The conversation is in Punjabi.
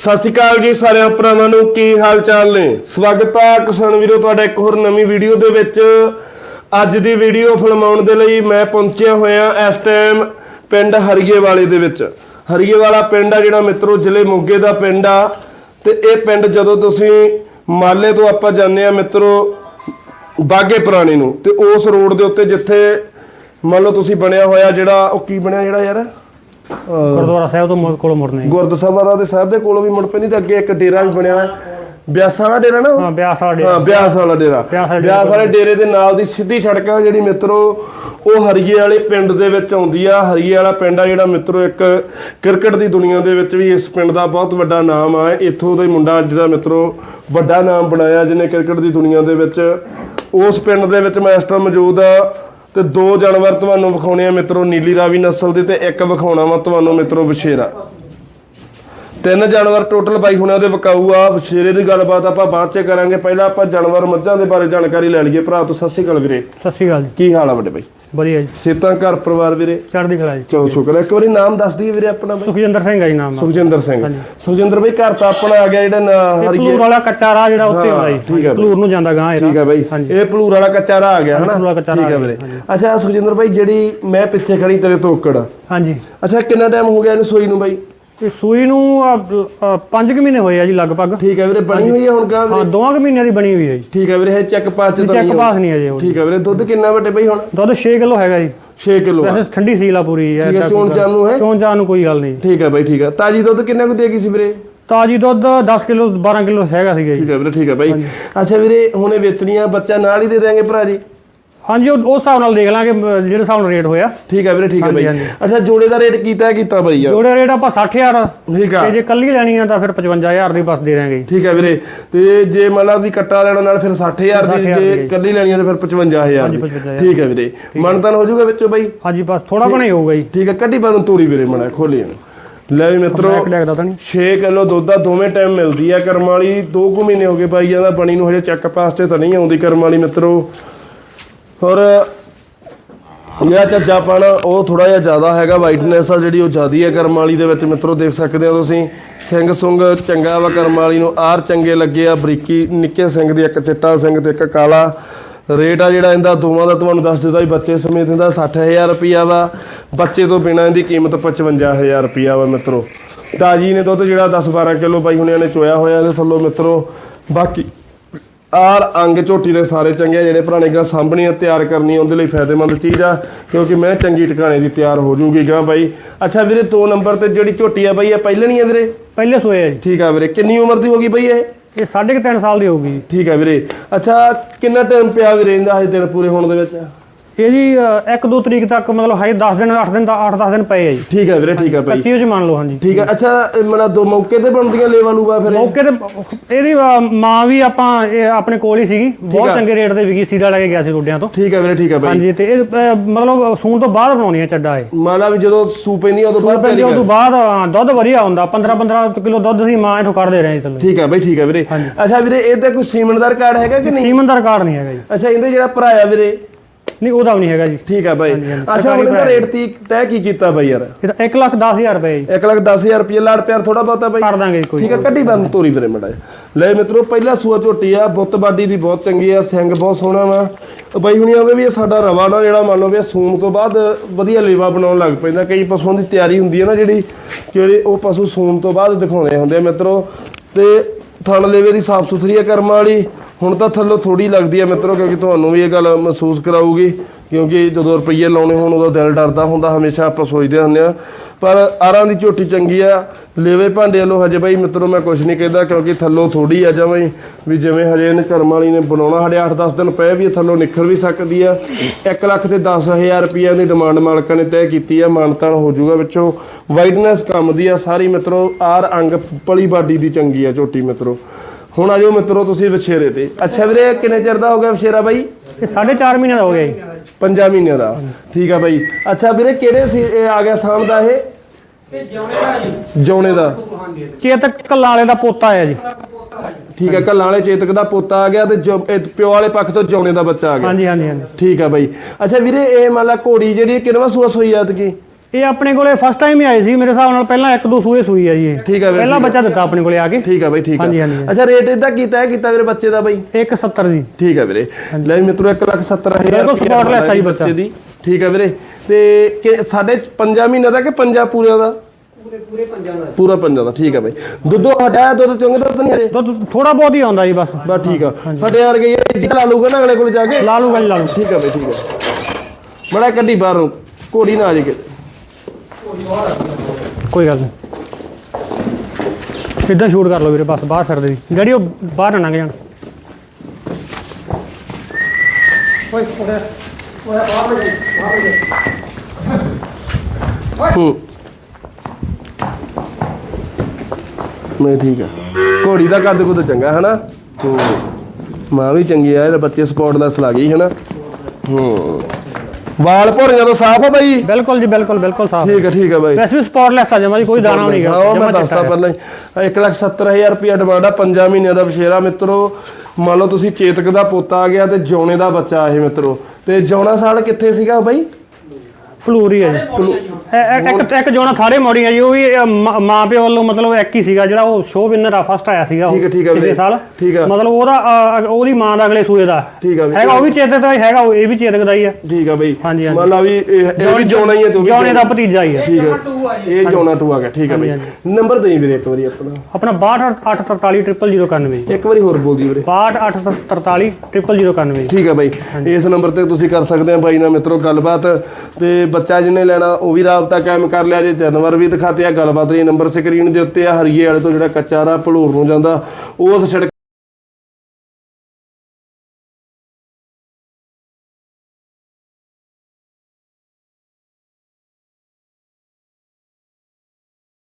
ਸਤਿ ਸ਼੍ਰੀ ਅਕਾਲ ਜੀ ਸਾਰਿਆਂ ਭਰਾਵਾਂ ਨੂੰ, ਕੀ ਹਾਲ ਚਾਲ ਨੇ? ਸਵਾਗਤ ਹੈ ਕਿਸਾਨ ਵੀਰੋ, ਤੁਹਾਡਾ ਇੱਕ ਹੋਰ ਨਵੀਂ ਵੀਡੀਓ ਦੇ ਵਿੱਚ। ਅੱਜ ਦੀ ਵੀਡੀਓ ਫਿਲਮਾਉਣ ਦੇ ਲਈ ਮੈਂ ਪਹੁੰਚਿਆ ਹੋਇਆ ਇਸ ਟਾਈਮ ਪਿੰਡ ਹਰੀਏ ਵਾਲੇ ਦੇ ਵਿੱਚ। ਹਰੀਏ ਵਾਲਾ ਪਿੰਡ ਆ ਜਿਹੜਾ ਮਿੱਤਰੋ, ਜ਼ਿਲ੍ਹੇ ਮੋਗੇ ਦਾ ਪਿੰਡ ਆ। ਤੇ ਇਹ ਪਿੰਡ ਜਦੋਂ ਤੁਸੀਂ ਮਾਲੇ ਤੋਂ ਆਪਾਂ ਜਾਂਦੇ ਆ ਮਿੱਤਰੋ, ਬਾਗੇ ਪੁਰਾਣੇ ਨੂੰ, ਤੇ ਉਸ ਰੋਡ ਦੇ ਉੱਤੇ ਜਿੱਥੇ ਮੰਨ ਲਓ ਤੁਸੀਂ ਬਣਿਆ ਹੋਇਆ ਜਿਹੜਾ, ਉਹ ਕੀ ਬਣਿਆ ਜਿਹੜਾ ਯਾਰ? ਗੁਰਦੁਆਰਾ ਸਾਹਿਬ ਤੋਂ ਮੁੜ ਕੋਲ ਮੁੜਨੇ ਗੁਰਦੁਆਰਾ ਦੇ ਸਾਹਿਬ ਦੇ ਕੋਲੋਂ ਵੀ ਮੁੜ ਪੈਂਦੀ ਤੇ ਅੱਗੇ ਇੱਕ ਡੇਰਾ ਵੀ ਬਣਿਆ ਹੋਇਆ। ਬਿਆਸਾਂ ਵਾਲਾ ਡੇਰਾ ਨਾ? ਹਾਂ ਬਿਆਸ ਵਾਲਾ ਹਾਂ ਡੇਰਾ। ਬਿਆਸ ਵਾਲਾ ਡੇਰਾ ਬਿਆਸ ਵਾਲੇ ਡੇਰੇ ਦੇ ਨਾਲ ਦੀ ਸਿੱਧੀ ਸੜਕ ਆ ਜਿਹੜੀ ਮਿੱਤਰੋ ਉਹ ਹਰੀਏ ਵਾਲੇ ਪਿੰਡ ਦੇ ਵਿੱਚ ਆਉਂਦੀ ਆ। ਹਰੀਏ ਵਾਲਾ ਪਿੰਡ ਆ ਜਿਹੜਾ ਮਿੱਤਰੋ ਇੱਕ ਕ੍ਰਿਕਟ ਦੀ ਦੁਨੀਆ ਦੇ ਵਿੱਚ ਵੀ ਇਸ ਪਿੰਡ ਦਾ ਬਹੁਤ ਵੱਡਾ ਨਾਮ ਆ। ਇੱਥੋਂ ਦਾ ਹੀ ਮੁੰਡਾ ਜਿਹੜਾ ਮਿੱਤਰੋ ਵੱਡਾ ਨਾਮ ਬਣਾਇਆ ਜਿਹਨੇ ਕ੍ਰਿਕਟ ਦੀ ਦੁਨੀਆ ਦੇ ਵਿੱਚ। ਉਸ ਪਿੰਡ ਦੇ ਵਿੱਚ ਮਾਸਟਰ ਮੌਜੂਦ ਆ। ਤੇ ਦੋ ਜਾਨਵਰ ਤੁਹਾਨੂੰ ਵਿਖਾਉਣੇ ਆ ਮਿੱਤਰੋ ਨੀਲੀ ਰਾਵੀ ਨਸਲ ਦੇ ਤੇ ਇੱਕ ਵਿਖਾਉਣਾ ਵਾ ਤੁਹਾਨੂੰ ਮਿੱਤਰੋ ਵਿਸ਼ੇਰਾ ਤਿੰਨ ਜਾਨਵਰ ਟੋਟਲ ਬਾਈ ਹੁਣਾਂ ਦੇ ਵਿਕਾਊ ਆ ਵਿਸ਼ੇਰੇ ਦੀ ਗੱਲਬਾਤ ਆਪਾਂ ਬਾਅਦ ਚ ਕਰਾਂਗੇ। ਪਹਿਲਾਂ ਆਪਾਂ ਜਾਨਵਰ ਮੱਝਾਂ ਦੇ ਬਾਰੇ ਜਾਣਕਾਰੀ ਲੈ ਲਈਏ। ਭਰਾ ਤੋਂ ਸਤਿ ਸ਼੍ਰੀ ਅਕਾਲ ਵੀਰੇ। ਸਤਿ ਸ਼੍ਰੀ ਅਕਾਲ ਜੀ। ਕੀ ਹਾਲ ਆ ਵੱਡੇ ਬਾਈ? ਵਧੀਆ ਜੀ। ਸੇਤਾਂ ਘਰ ਪਰਿਵਾਰ ਵੀਰੇ? ਚੜ੍ਹਦੀ ਕਲਾ ਜੀ। ਚਲੋ ਸ਼ੁਕਰ ਹੈ। ਇੱਕ ਵਾਰੀ ਨਾਮ ਦੱਸ ਦਈਏ ਵੀਰੇ ਆਪਣਾ ਬਾਈ। ਸੁਖਜਿੰਦਰ ਸਿੰਘ ਆ ਜੀ ਨਾਮ ਸੁਖਜਿੰਦਰ ਸਿੰਘ। ਸੁਖਜਿੰਦਰ ਬਾਈ ਘਰ ਤਾਂ ਆਪਣਾ ਆ ਗਿਆ ਜਿਹੜਾ ਨਾ- ਹਰੀਏ ਪਲੂਰ ਵਾਲਾ ਕੱਚਾ ਰਾਹ ਜਿਹੜਾ ਉੱਤੇ ਆਉਂਦਾ ਜੀ। ਪਲੂਰ ਨੂੰ ਜਾਂਦਾ ਗਾਂ ਇਹਦਾ। ਠੀਕ ਹੈ ਬਾਈ। ਇਹ ਪਲੂਰ ਵਾਲਾ ਕੱਚਾ ਰਾਹ ਆ ਗਿਆ ਹਨਾ? ਪਲੂਰ ਵਾਲਾ ਕੱਚਾ ਠੀਕ ਹੈ ਵੀਰੇ। ਅੱਛਾ ਸੁਖਜਿੰਦਰ ਬਾਈ ਜਿਹੜੀ ਮੈਂ ਪਿੱਛੇ ਖੜੀ ਤੇਰੇ ਤੋਕੜ ਹਾਂਜੀ। ਅੱਛਾ ਕਿੰਨਾ ਟਾਈਮ ਹੋ ਗਿਆ ਇਹਨੂੰ ਸੋਈ ਨੂੰ ਬਾਈ? ਇਹ ਸੂਈ ਨੂੰ 5 ਕੁ ਮਹੀਨੇ ਹੋਏ ਆ ਜੀ ਲਗਭਗ। ਠੀਕ ਹੈ ਵੀਰੇ ਬਣੀ ਹੋਈ ਹੈ ਹੁਣ ਗਾਂ ਹਾਂ ਦੋਵਾਂ ਕੁ ਮਹੀਨਿਆਂ ਦੀ ਬਣੀ ਹੋਈ ਹੈ ਜੀ। ਠੀਕ ਹੈ ਵੀਰੇ ਇਹ ਚੈੱਕ ਪਾਸ ਚ ਤਾਂ ਚੈੱਕ ਪਾਸ ਨਹੀਂ ਅਜੇ ਉਹ ਠੀਕ ਹੈ ਵੀਰੇ ਦੁੱਧ ਕਿੰਨਾ ਵੱਡੇ ਬਈ ਹੁਣ? ਦੁੱਧ 6 ਕਿਲੋ ਹੈਗਾ ਜੀ। 6 ਕਿਲੋ ਵੈਸੇ ਠੰਡੀ ਸੀਲ ਆ ਪੂਰੀ ਠੀਕ ਹੈ ਚੋਣ ਚਾਣ ਨੂੰ ਹੈ? ਚੋਣ ਚਾਣ ਨੂੰ ਕੋਈ ਗੱਲ ਨਹੀਂ। ਜੀ। ਠੀਕ ਹੈ ਬਾਈ ਠੀਕ ਹੈ। ਤਾਜੀ ਦੁੱਧ ਕਿੰਨਾ ਕੁ ਦੇਗੀ ਸੀ ਵੀਰੇ? ਤਾਜੀ ਦੁੱਧ 10 ਕਿਲੋ 12 ਕਿਲੋ ਹੈਗਾ ਸੀਗਾ ਜੀ। ਠੀਕ ਹੈ ਵੀਰੇ ਠੀਕ ਹੈ ਬਾਈ। ਅੱਛਾ ਵੀਰੇ ਹੁਣੇ ਵੇਚਣੀਆਂ ਬੱਚਾ ਨਾਲ ਹੀ ਦੇ ਦੇਾਂਗੇ ਭਰਾ ਜੀ। ਹਾਂਜੀ ਉਹ ਉਸ ਹਿਸਾਬ ਨਾਲ ਦੇਖ ਲਾਂਗੇ ਅਹ ਜਿਹੜੇ ਹਿਸਾਬ ਨਾਲ ਰੇਟ ਹੋਇਆ। ਠੀਕ ਹੈ ਵੀਰੇ ਠੀਕ ਹੈ ਬਾਈ। ਅੱਛਾ ਜੋੜੇ ਦਾ ਰੇਟ ਕੀਤਾ ਹੈ ਕੀਤਾ ਬਾਈ ਯਾਰ? ਜੋੜੇ ਰੇਟ ਆਪਾਂ 60000 ਠੀਕ ਆ। ਤੇ ਜੇ ਕੱਲੀ ਲੈਣੀ ਆ ਤਾਂ ਫਿਰ 55000 ਦੀ ਬਸ ਦੇ ਦਾਂਗੇ ਠੀਕ ਹੈ ਵੀਰੇ। ਤੇ ਜੇ ਮਤਲਬ ਵੀ ਕੱਟਾ ਲੈਣਾ ਨਾਲ ਫਿਰ 60000 ਦੀ 60,000 ਜੇ ਦੀ। ਕੱਲੀ ਲੈਣੀ ਆ ਤਾਂ ਫਿਰ 55000 ਦੀ। 55,000 ਠੀਕ ਹੈ ਵੀਰੇ। ਮਨਤਨ ਹੋ ਜਾਊਗਾ ਵਿੱਚੋਂ ਬਾਈ? ਹਾਂਜੀ ਬਸ ਥੋੜਾ ਬਣਾ ਹੀ ਹੋਊਗਾ ਜੀ। ਠੀਕ ਹੈ ਕੱਢੀ ਬਾਨੂੰ ਤੋਰੀ ਵੀਰੇ ਮਣਾ ਖੋਲੀ। ਲੈ ਵੀ ਮਿੱਤਰੋ ਬੈਕ ਲੈਕ ਦਾ ਤਾਂ ਨਹੀਂ 6 ਕਿਲੋ ਦੁੱਧ ਦਾ ਦੋਵੇਂ ਟਾਈਮ ਮਿਲਦੀ ਆ ਕਰਮ ਵਾਲੀ। 2 ਕੁ ਮਹੀਨੇ ਹੋ ਗਏ ਬਾਈ ਜਾਂਦਾ ਬਣੀ ਨੂੰ ਹਜੇ ਚੈੱਕ ਪਾਸ ਤੇ ਤਾਂ ਨਹੀਂ ਆਉਂਦੀ ਕਰਮ ਵਾਲੀ ਮਿੱਤਰੋ। ਔਰ ਜਿਹੜਾ ਚੱਜਾ ਪਾਣਾ, ਉਹ ਥੋੜਾ ਜਿਹਾ ਜ਼ਿਆਦਾ ਹੈਗਾ ਵਾਈਟਨੈਸ ਆ ਜਿਹੜੀ ਉਹ ਜ਼ਿਆਦੀ ਹੈ ਕਰਮ ਵਾਲੀ ਦੇ ਵਿੱਚ, ਮਿੱਤਰੋ ਦੇਖ ਸਕਦੇ ਹੋ ਤੁਸੀਂ। ਸਿੰਘ ਸੁੰਗ ਚੰਗਾ ਵਾ ਕਰਮ ਵਾਲੀ ਨੂੰ, ਆਰ ਚੰਗੇ ਲੱਗੇ ਆ, ਬਰੀਕੀ, ਨਿੱਕੇ ਸਿੰਘ ਦੀ ਇੱਕ ਚਿੱਟਾ ਸਿੰਘ ਤੇ ਇੱਕ ਕਾਲਾ। ਰੇਟ ਆ ਜਿਹੜਾ ਇਹਦਾ, ਦੋਵਾਂ ਦਾ ਤੁਹਾਨੂੰ ਦੱਸ ਦਿੱਤਾ ਜੀ ਬੱਚੇ ਸਮੇਤ ਇਹਦਾ 60000 ਰੁਪਿਆ ਵਾ। ਬੱਚੇ ਤੋਂ ਬਿਨਾਂ ਇਹਦੀ ਕੀਮਤ 55000 ਰੁਪਿਆ ਵਾ, ਮਿੱਤਰੋ। ਤਾਜੀ ਨੇ ਦੁੱਧ ਜਿਹੜਾ 10 12 ਕਿਲੋ ਬਾਈ ਹੁਣਿਆਂ ਨੇ ਚੋਇਆ ਹੋਇਆ ਇਹਦੇ ਥੱਲੋਂ, ਮਿੱਤਰੋ। ਬਾਕੀ ਆਰ ਅੰਗ ਝੋਟੀ ਦੇ ਸਾਰੇ ਚੰਗੇ ਜਿਹੜੇ ਪੁਰਾਣੇ ਗਾ ਸਾਂਭਣੀਆਂ ਤਿਆਰ ਕਰਨੀਆਂ ਉਹਦੇ ਲਈ ਫਾਇਦੇਮੰਦ ਚੀਜ਼ ਆ ਕਿਉਂਕਿ ਮੈਂ ਚੰਗੀ ਟਿਕਾਣੇ ਦੀ ਤਿਆਰ ਹੋ ਜੂਗੀ ਗਾ ਬਾਈ। ਅੱਛਾ ਵੀਰੇ 2 ਨੰਬਰ ਤੇ ਜਿਹੜੀ ਝੋਟੀ ਆ ਬਾਈ ਇਹ ਪਹਿਲਣੀ ਆ ਵੀਰੇ? ਪਹਿਲੇ ਸੋਏ ਆ ਜੀ। ਠੀਕ ਆ ਵੀਰੇ ਕਿੰਨੀ ਉਮਰ ਦੀ ਹੋਗੀ ਬਾਈ ਇਹ? ਇਹ ਸਾਢੇ ਕੁ ਤਿੰਨ ਸਾਲ ਦੀ ਹੋਊਗੀ ਜੀ ਠੀਕ ਆ ਵੀਰੇ। ਅੱਛਾ ਕਿੰਨਾ ਟਾਈਮ ਪਿਆ ਵੀਰੇ ਇਹਦਾ ਹਜੇ ਦਿਨ ਪੂਰੇ ਹੋਣ ਦੇ ਵਿੱਚ? ਇਹ ਜੀ 1-2 ਤਰੀਕ ਤੱਕ ਮਤਲਬ ਹਾਈ 10 ਦਿਨ 8 ਦਿਨ ਦਾ 8-10 ਦਿਨ ਪਏ ਆ ਜੀ। ਠੀਕ ਆ ਵੀਰੇ ਠੀਕ ਆ ਬਾਈ 25 ਚ ਮੰਨ ਲਓ ਹਾਂਜੀ। ਠੀਕ ਆ। ਅੱਛਾ ਮਨਾ ਦੋ ਮੌਕੇ ਤੇ ਬਣਦੀਆਂ ਲੇਵਾ ਲੂਵਾ ਫਿਰ? ਮੌਕੇ ਤੇ ਇਹਦੀ ਮਾਂ ਵੀ ਆਪਾਂ ਆਪਣੇ ਕੋਲ ਹੀ ਸੀਗੀ। ਬਹੁਤ ਚੰਗੇ ਰੇਟ ਤੇ ਵਿਕੀ ਸੀਰਾ ਲੈ ਕੇ ਗਿਆ ਸੀ ਰੋਡਿਆਂ ਤੋਂ। ਠੀਕ ਆ ਵੀਰੇ ਠੀਕ ਆ ਬਾਈ ਹਾਂਜੀ ਤੇ ਇਹ ਮਤਲਬ ਸੂਣ ਤੋਂ ਬਾਅਦ ਬਣਾਉਣੀ ਹੈ ਚੱਡਾ ਇਹ। ਮਾਲਾ ਵੀ ਜਦੋਂ ਸੂ ਪੈਂਦੀ ਉਦੋਂ ਬਾਅਦ ਉਸ ਤੋਂ ਬਾਅਦ ਦੁੱਧ ਵਧੀਆ ਹੁੰਦਾ। 15-15 ਕਿਲੋ ਦੁੱਧ ਸੀ ਮਾਂ ਇਥੋਂ ਕੱਢਦੇ ਰਹੇ ਥੱਲੇ। ਠੀਕ ਆ ਬਾਈ ਠੀਕ ਆ ਵੀਰੇ। ਅੱਛਾ ਵੀਰੇ ਇਹ ਤੇ ਕੋਈ ਸੀਮਨਦਾਰ ਕਾਰਡ ਹੈਗਾ ਕਿ ਨਹੀਂ? ਸੀਮਨ ਦਾ ਰਿਕਾਰਡ ਨਹੀਂ ਹੈਗਾ ਜੀ। ਅੱਛਾ ਇਹਦੇ ਜਿਹੜਾ ਭਰਾਇਆ ਵੀਰੇ ਨਹੀਂ ਉਹਦਾ ਵੀ ਨਹੀਂ ਹੈਗਾ ਜੀ। ਠੀਕ ਆ ਬਾਈ। ਅੱਛਾ ਹੁਣ ਇਹਦਾ ਰੇਟ ਤੀ ਤੈਅ ਕੀ ਕੀਤਾ ਬਾਈ ਯਾਰ? ਇਹ ਤਾਂ 1 ਲੱਖ 10000 ਰੁਪਏ ਜੀ। 1 ਲੱਖ 10000 ਰੁਪਏ ਲਾੜ ਪਿਆਰ ਥੋੜਾ ਬਹੁਤਾ ਬਾਈ। ਕਰ ਦਾਂਗੇ ਕੋਈ ਠੀਕ ਆ ਕੱਢੀ ਬੰਦ ਤੋਰੀ ਵੀਰੇ ਮੜਾ ਲੈ ਮਿੱਤਰੋ ਪਹਿਲਾ ਸੂਆ ਝੋਟੀ ਆ ਬੁੱਤ ਬਾਡੀ ਦੀ ਬਹੁਤ ਚੰਗੀ ਆ ਸਿੰਘ ਬਹੁਤ ਸੋਹਣਾ ਵਾ। ਬਾਈ ਹੁਣੀ ਆਉਂਦੇ ਵੀ ਇਹ ਸਾਡਾ ਰਵਾ ਨਾ ਜਿਹੜਾ ਮੰਨ ਲਓ ਵੀ ਸੂਣ ਤੋਂ ਬਾਅਦ ਵਧੀਆ ਲੇਵਾ ਬਣਾਉਣ ਲੱਗ ਪੈਂਦਾ। ਕਈ ਪਸ਼ੂਆਂ ਦੀ ਤਿਆਰੀ ਹੁੰਦੀ ਹੈ ਨਾ ਜਿਹੜੀ ਜਿਹੜੇ ਉਹ ਪਸ਼ੂ ਸੂਣ ਤੋਂ ਬਾਅਦ ਦਿਖਾਉਂਦੇ ਹੁੰਦੇ ਆ ਮਿੱਤਰੋ। ਤੇ ਥਣ ਲੇਵੇ ਦੀ ਸਾਫ਼ ਸੁਥਰੀ ਆ ਕਰਮ ਵਾਲੀ। ਹੁਣ ਤਾਂ ਥੱਲੋਂ ਥੋੜੀ ਲੱਗਦੀ ਹੈ ਮਿੱਤਰੋ, ਕਿਉਂਕਿ ਤੁਹਾਨੂੰ ਵੀ ਇਹ ਗੱਲ ਮਹਿਸੂਸ ਕਰਾਊਗੀ, ਕਿਉਂਕਿ ਜਦੋਂ ਰੁਪਈਏ ਲਾਉਣੇ ਹੋਣ ਉਦੋਂ ਦਿਲ ਡਰਦਾ ਹੁੰਦਾ, ਹਮੇਸ਼ਾ ਆਪਾਂ ਸੋਚਦੇ ਹੁੰਦੇ ਆ ਪਰ ਆਰਾਂ ਦੀ ਝੋਟੀ ਚੰਗੀ ਆ, ਲੇਵੇ ਭਾਂਡੇ ਵੱਲੋਂ ਹਜੇ ਬਾਈ ਮਿੱਤਰੋ ਮੈਂ ਕੁਝ ਨਹੀਂ ਕਹਿੰਦਾ, ਕਿਉਂਕਿ ਥੱਲੋਂ ਥੋੜੀ ਆ ਜਮਾਂ ਵੀ ਜਿਵੇਂ ਹਜੇ ਇਹਨੇ ਕਰਮ ਵਾਲੀ ਨੇ ਬਣਾਉਣਾ, ਸਾਡੇ 8-10 ਦਿਨ ਪਏ ਵੀ ਇਹ ਥੱਲੋਂ ਨਿਕਲ ਵੀ ਸਕਦੀ ਆ। 1 ਲੱਖ ਤੇ 10000 ਰੁਪਈਆ ਦੀ ਡਿਮਾਂਡ ਮਾਲਕਾਂ ਨੇ ਤੈਅ ਕੀਤੀ ਆ, ਮਾਨਤਾਨ ਹੋ ਜਾਊਗਾ ਵਿੱਚੋਂ। ਵਾਈਟਨੈਸ ਕੰਮ ਦੀ ਆ, ਸਾਰੀ ਮਿੱਤਰੋ, ਆਰ ਅੰਗ ਪਲੀ ਬਾਡੀ ਦੀ ਚੰਗੀ ਆ ਝੋਟੀ ਮਿੱਤਰੋ। ਹੁਣ ਆ ਜਾਓ ਮਿੱਤਰੋ ਤੁਸੀਂ ਵਿਛੇਰੇ ਤੇ। ਅੱਛਾ ਵੀਰੇ ਕਿੰਨੇ ਚਿਰ ਦਾ ਹੋ ਗਿਆ ਵਿਛੇਰਾ ਬਾਈ? ਇਹ 4.5 ਮਹੀਨੇ ਦਾ ਹੋ ਗਿਆ ਜੀ। ਪੰਜਾਂ ਮਹੀਨਿਆਂ ਦਾ। ਠੀਕ ਆ ਬਾਈ। ਅੱਛਾ ਵੀਰੇ ਕਿਹੜੇ ਸੀ ਇਹ ਆ ਗਿਆ ਸਾਮ ਦਾ ਇਹ? ਜੌਣੇ ਦਾ ਚੇਤਕ ਕੱਲਾ ਵਾਲੇ ਦਾ ਪੋਤਾ ਆਇਆ ਜੀ। ਠੀਕ ਆ ਕੱਲਾਂ ਵਾਲੇ ਚੇਤਕ ਦਾ ਪੋਤਾ ਆ ਗਿਆ ਤੇ ਜੋ- ਇਹ ਪਿਓ ਵਾਲੇ ਪੱਖ ਤੋਂ ਜੌਣੇ ਦਾ ਬੱਚਾ ਆ ਗਿਆ। ਹਾਂਜੀ ਹਾਂਜੀ ਹਾਂਜੀ। ਠੀਕ ਆ ਬਾਈ। ਅੱਛਾ ਵੀਰੇ ਇਹ ਮੰਨ ਲਾ ਘੋੜੀ ਜਿਹੜੀ ਕਿੰਨਵਾਂ ਸੂਆ ਸੋਈ ਆ ਤਕੀ ਇਹ ਆਪਣੇ ਕੋਲੇ ਫਸਟ ਟਾਈਮ ਹੀ ਆਏ ਸੀ ਮੇਰੇ ਹਿਸਾਬ ਨਾਲ ਪਹਿਲਾਂ ਇੱਕ ਦੋ ਸੂਏ ਸੂਈ ਆ ਜੀ ਇਹ। ਠੀਕ ਆ ਵੀਰੇ, ਪਹਿਲਾ ਠੀਕ ਆ। ਬੱਚਾ ਦਿੱਤਾ ਆਪਣੇ ਕੋਲੇ ਆ ਕੇ। ਠੀਕ ਆ ਬਾਈ ਠੀਕ ਆ। ਹਾਂਜੀ, ਹਾਂਜੀ, ਹਾਂਜੀ। ਅੱਛਾ ਰੇਟ ਇਹਦਾ ਕੀਤਾ ਹੈ ਕੀਤਾ ਵੀਰੇ ਬੱਚੇ ਦਾ ਬਾਈ? 170 ਦੀ ਠੀਕ ਆ ਵੀਰੇ। ਲੈ ਵੀ ਮਿੱਤਰੋ 1 ਲੱਖ 70 ਹਜ਼ਾਰ ਬਿਲਕੁਲ ਰੁਪਇਆ spotless ਆ ਜੀ ਬੱਚੇ। ਬੱਚਾ। ਦੀ। ਠੀਕ ਆ ਵੀਰੇ। ਤੇ ਕਿ ਸਾਡੇ 5 ਮਹੀਨੇ ਦਾ ਕਿ ਪੰਜਾ ਪੂਰਿਆਂ ਦਾ? ਪੂਰੇ ਪੂਰੇ ਪੰਜਾਂ ਦਾ। ਪੂਰਾ ਪੰਜਾ ਦਾ ਠੀਕ ਆ ਬਾਈ। ਦੁੱਧੋ ਹਟਾਇਆ ਦੁੱਧ ਚੁੰਗ ਦੁੱਧ ਨਹੀਂ ਹਰੇ ਦੁੱਧ ਥੋੜਾ ਬਹੁਤ ਹੀ ਆਉਂਦਾ ਜੀ ਬਸ। ਬਸ ਠੀਕ ਆ। ਸਾਡੇ ਯਾਰ ਗਈ ਜਿੱਦ ਲਾ ਲੂਗਾ ਨਾ ਅਗਲੇ ਕੋਲ ਜਾ ਕੇ। ਲਾ ਲੂਗਾ ਜੀ ਲਾ ਲੂ ਠੀਕ ਆ ਬਾਈ ਠੀਕ ਆ। ਬੜਾ ਕੱਢੀ ਬਾਹਰੋਂ। ਘੋੜੀ ਨਾ ਆ ਜੇ। ਕਿਤੇ ਕੋਈ ਗੱਲ ਨਹੀਂ। ਸਿੱਧਾ ਸ਼ੂਟ ਕਰ ਲਓ ਵੀਰੇ ਬਸ ਬਾਹਰ ਫਿਰਦੇ ਜੀ। ਜਿਹੜੀ ਉਹ ਬਾਹਰ ਨਾ ਲੰਘ ਜਾਣ। ਓਏ ਓਏ ਓਏ ਹੂੰ। ਨਹੀਂ ਠੀਕ ਆ। ਘੋੜੀ ਦਾ ਕੱਦ ਕੁੱਦ ਚੰਗਾ ਹਨਾ? ਹੂੰ। ਮਾਂ ਵੀ ਚੰਗੀ ਆ ਇਹਦੇ ਬੱਚੇ ਸਪੋਰਟ ਦਾ ਸਲਾ ਗਈ ਹਨਾ? ਹੂੰ। ਵਾਲ ਭੋਰੀਆਂ ਤੋਂ ਸਾਫ਼ ਆ ਬਾਈ? ਬਿਲਕੁਲ ਜੀ ਬਿਲਕੁਲ ਬਿਲਕੁਲ ਸਾਫ਼ ਠੀਕ ਆ ਠੀਕ ਆ ਬਾਈ। ਵੈਸੇ ਵੀ ਸਪੌਟਲੈਸ ਆ ਜਮਾ ਜੀ ਕੋਈ ਦਾਣਾ ਨਹੀਂ ਹਾਂ ਉਹ ਮੈਂ ਦੱਸਦਾ ਪਹਿਲਾਂ ਹੀ। 170000 ਰੁਪਇਆ ਡਿਮਾਂਡ ਆ 5 ਮਹੀਨਿਆਂ ਦਾ ਬਸ਼ੇਰਾ ਮਿੱਤਰੋ। ਮੰਨ ਲਓ ਤੁਸੀਂ ਚੇਤਕ ਦਾ ਪੁੱਤ ਆ ਗਿਆ ਤੇ ਜੌਣੇ ਦਾ ਬੱਚਾ ਇਹ ਮਿੱਤਰੋ। ਤੇ ਜੌਣਾ ਸਾਲ ਕਿੱਥੇ ਸੀਗਾ ਬਾਈ? ਫਲੂਰੀ ਹੈ ਜੀ। ਇਹ- ਇਹ- ਇੱਕ ਇੱਕ ਜੋਣਾ ਥਾੜੇ ਮੋੜੀ ਹੈ ਜੀ ਉਹ ਵੀ ਇਹ ਮਾਂ- ਮਾਂ ਪਿਓ ਵੱਲੋਂ ਮਤਲਬ ਇੱਕ ਹੀ ਸੀਗਾ ਜਿਹੜਾ ਉਹ ਸ਼ੋ ਵਿਨਰ ਆ ਫਸਟ ਆਇਆ ਸੀਗਾ ਉਹ ਠੀਕ ਹੈ, ਠੀਕ ਹੈ ਵੀਰੇ। ਪਿਛਲੇ ਸਾਲ। ਠੀਕ ਹੈ। ਮਤਲਬ ਉਹਦਾ ਅ, ਉਹਦੀ ਮਾਂ ਦਾ ਅਗਲੇ ਸੂਏ ਦਾ। ਠੀਕ ਹੈ ਵੀਰੇ। ਹੈਗਾ ਉਹ ਵੀ ਚੇਤਕ ਦਾ ਹੀ ਹੈਗਾ ਉਹ ਇਹ ਵੀ ਚੇਤਕ ਦਾ ਹੀ ਹੈ। ਠੀਕ ਆ ਬਾਈ। ਹਾਂਜੀ, ਹਾਂਜੀ। ਮੰਨ ਲਾ ਵੀ ਇਹ ਇਹ ਵੀ ਜੌਣਾ ਹੀ ਹੈ ਤੂੰ ਵੀ ਜੋਣੇ ਦਾ ਭਤੀਜਾ ਹੀ ਹੈ। ਠੀਕ ਆ ਇਹ ਜੌਣਾ ਟੂ ਆ ਗਿਆ ਠੀਕ ਹੈ ਬਾਈ। ਨੰਬਰ ਦੇਈ ਵੀਰੇ ਇੱਕ ਵਾਰੀ ਆਪਣਾ। ਆਪਣਾ 6283400091 ਇੱਕ ਵਾਰੀ ਹੋਰ ਬੋਲ ਦੀ ਵੀਰੇ। 6283400091 ਠੀਕ ਹੈ ਬਾਈ। ਇਸ ਨੰਬਰ ਤੇ ਤੁਸੀਂ ਕਰ ਸਕਦੇ ਆ ਬਾਈ ਨਾਲ ਮਿੱਤਰੋ ਗੱਲਬਾਤ ਤੇ ਬੱਚਾ ਜਿਹਨੇ ਲੈਣਾ, ਉਹ ਵੀ ਰਾਬਤਾ ਕਾਇਮ ਕਰ ਲਿਆ ਜੇ। ਜਾਨਵਰ ਵੀ ਦਿਖਾਤੇ ਆ, ਗੱਲਬਾਤ ਲਈ ਨੰਬਰ ਸਕਰੀਨ ਦੇ ਉੱਤੇ ਆ। ਹਰੀਏ ਵਾਲੇ ਤੋਂ ਜਿਹੜਾ ਕੱਚਾ ਰਾ ਭਲੂਰ ਨੂੰ ਜਾਂਦਾ ਉਸ ਸੜਕ